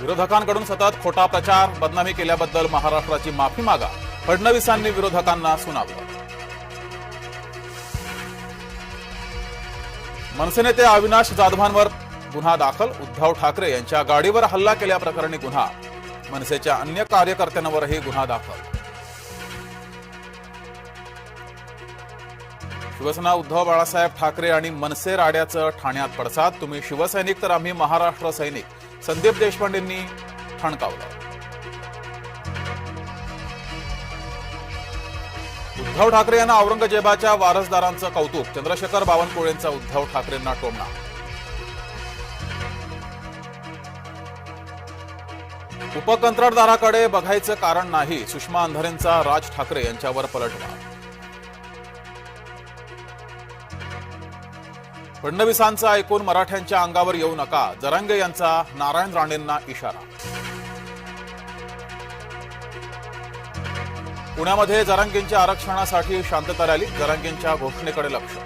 विरोधकांकडून सतत खोटा प्रचार बदनामी केल्याबद्दल महाराष्ट्राची माफी मागा. फडणवीसांनी विरोधकांना सुनावलं. मनसे नेते अविनाश जाधवांवर गुन्हा दाखल. उद्धव ठाकरे यांच्या गाडीवर हल्ला केल्याप्रकरणी गुन्हा. मनसेच्या अन्य कार्यकर्त्यांवरही गुन्हा दाखल. शिवसेना उद्धव बाळासाहेब ठाकरे आणि मनसे राड्याचं ठाण्यात पडसाद. तुम्ही शिवसैनिक तर आम्ही महाराष्ट्र सैनिक. संदीप देशपांडेंनी ठणकावलं. उद्धव ठाकरे यांना औरंगजेबाच्या वारसदारांचं कौतुक चंद्रशेखर बावनकुळेंचा उद्धव ठाकरेंना टोमणा. उपकंत्राटदाराकडे बघायचं कारण नाही सुषमा अंधारेंचा राज ठाकरे यांच्यावर पलटवार. फडणवीसांचा ऐकून मराठ्यांच्या अंगावर येऊ नका. जरांगे यांचा नारायण राणेंना इशारा. पुण्यामध्ये जरांगेंच्या आरक्षणासाठी शांतता रॅली जरांगेंच्या घोषणेकडे लक्ष.